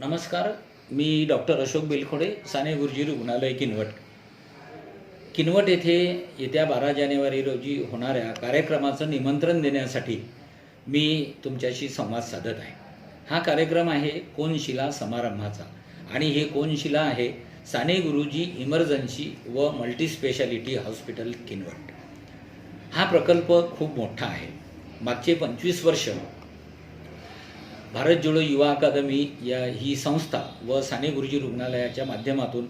नमस्कार मी डॉक्टर अशोक बेलखोडे साने गुरुजी रुग्णालय किनवट. किनवट येथे येत्या बारा जानेवारी रोजी होणाऱ्या कार्यक्रमाचं निमंत्रण देण्यासाठी मी तुमच्याशी संवाद साधत आहे. हा कार्यक्रम आहे कोनशिला समारंभाचा आणि हे कोनशिला आहे साने गुरुजी इमर्जन्सी व मल्टीस्पेशालिटी हॉस्पिटल किनवट. हा प्रकल्प खूप मोठा आहे. मागचे पंचवीस वर्ष भारत जोडो युवा अकादमी या ही संस्था व साने गुरुजी रुग्णालयाच्या माध्यमातून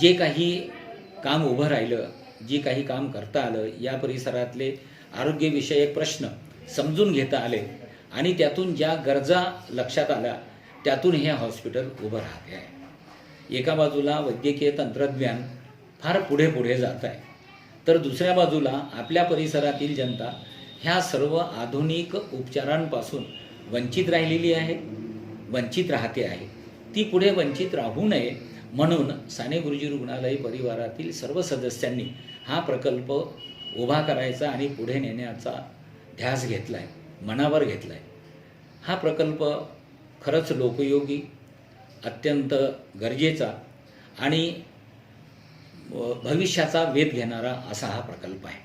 जे काही काम उभं राहिलं जे काही काम करता आलं या परिसरातले आरोग्यविषयक प्रश्न समजून घेता आले आणि त्यातून ज्या गरजा लक्षात आल्या त्यातून हे हॉस्पिटल उभं राहते आहे. एका बाजूला वैद्यकीय तंत्रज्ञान फार पुढे पुढे जात आहे तर दुसऱ्या बाजूला आपल्या परिसरातील जनता ह्या सर्व आधुनिक उपचारांपासून वंचित राहिलेली आहे वंचित राहते आहे. ती पुढे वंचित राहू नये म्हणून साने गुरुजी रुग्णालय परिवारातील सर्व सदस्यांनी हा प्रकल्प उभा करायचा आणि पुढे नेण्याचा ध्यास घेतला आहे मनावर घेतला आहे हा प्रकल्प खरंच लोकयोगी अत्यंत गरजेचा आणि भविष्याचा वेध घेणारा असा हा प्रकल्प आहे.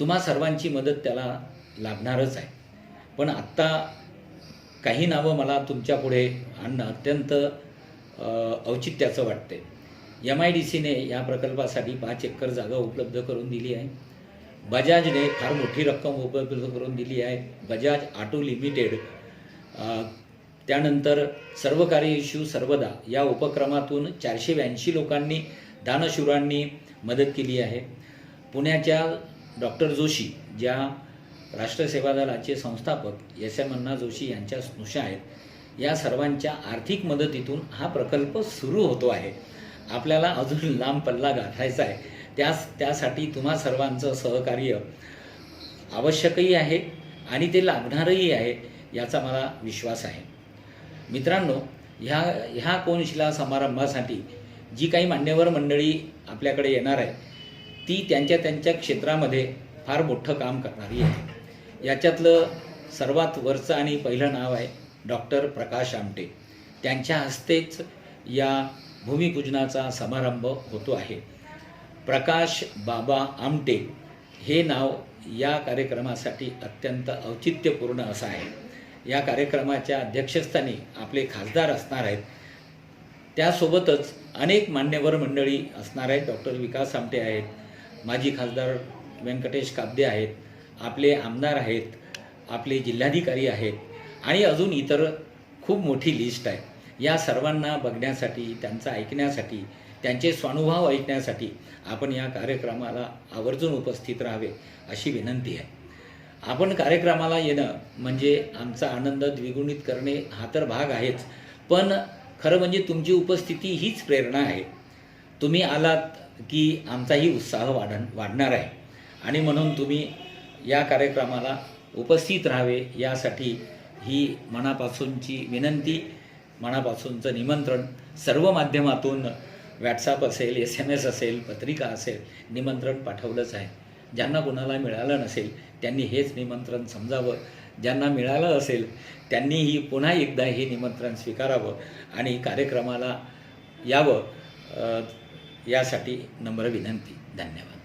तुम्हा सर्वांची मदत त्याला लाभणारच आहे. पण आत्ता काही नावं मला तुमच्यापुढे आणणं अत्यंत औचित्याचं वाटते. एम आय डी सीने या प्रकल्पासाठी पाच एकर जागा उपलब्ध करून दिली आहे. बजाजने फार मोठी रक्कम उपलब्ध करून दिली आहे. बजाज ऑटो लिमिटेड त्यानंतर सर्व कार्य इश्यू सर्वदा या उपक्रमातून चारशे ब्याऐंशी लोकांनी दानशूरांनी मदत केली आहे. पुण्याच्या डॉक्टर जोशी ज्या राष्ट्रसेवा दलाचे संस्थापक एस एम अण्णा जोशी यांच्या स्नुषा आहेत. या सर्वांच्या आर्थिक मदतीतून हा प्रकल्प सुरू होतो आहे. आपल्याला अजून लांब पल्ला गाठायचा आहे. त्यास त्यासाठी तुम्हा सर्वांचं सहकार्य आवश्यकही आहे आणि ते लागणारही आहे याचा मला विश्वास आहे. मित्रांनो ह्या ह्या कोनशिला समारंभासाठी जी काही मान्यवर मंडळी आपल्याकडे येणार आहे ती त्यांच्या त्यांच्या क्षेत्रामध्ये फार मोठं काम करणारी आहे याच्यातलं सर्वात वरचं आणि पहिलं नाव आहे डॉक्टर प्रकाश आमटे. त्यांच्या हस्तेच या भूमिपूजनाचा समारंभ होतो आहे. प्रकाश बाबा आमटे हे नाव या कार्यक्रमासाठी अत्यंत औचित्यपूर्ण असं आहे. या कार्यक्रमाच्या अध्यक्षस्थानी आपले खासदार असणार आहेत. त्यासोबतच अनेक मान्यवर मंडळी असणार आहेत. डॉक्टर विकास आमटे आहेत. माजी खासदार व्यंकटेश काब्दे आहेत. आपले आमदार आहेत आपले जिल्हाधिकारी आहेत आणि अजून इतर खूप मोठी लिस्ट आहे. या सर्वांना बघण्यासाठी त्यांचं ऐकण्यासाठी त्यांचे स्वानुभाव ऐकण्यासाठी आपण या कार्यक्रमाला आवर्जून उपस्थित राहावे अशी विनंती आहे. आपण कार्यक्रमाला येणं म्हणजे आमचा आनंद द्विगुणित करणे हा तर भाग आहेच पण खरं म्हणजे तुमची उपस्थिती हीच प्रेरणा आहे. तुम्ही आलात की आमचाही उत्साह वाढ वाढणार आहे. आणि म्हणून तुम्ही या कार्यक्रमाला उपस्थित राहावे यासाठी ही मनापासूनची विनंती मनापासूनचं निमंत्रण सर्व माध्यमातून व्हॉट्सअप असेल एस एम एस असेल पत्रिका असेल निमंत्रण पाठवलंच आहे. ज्यांना कुणाला मिळालं नसेल त्यांनी हेच निमंत्रण समजावं. ज्यांना मिळालं असेल त्यांनीही पुन्हा एकदा हे निमंत्रण स्वीकारावं आणि कार्यक्रमाला यावं. यासाठी नम्र विनंती. धन्यवाद.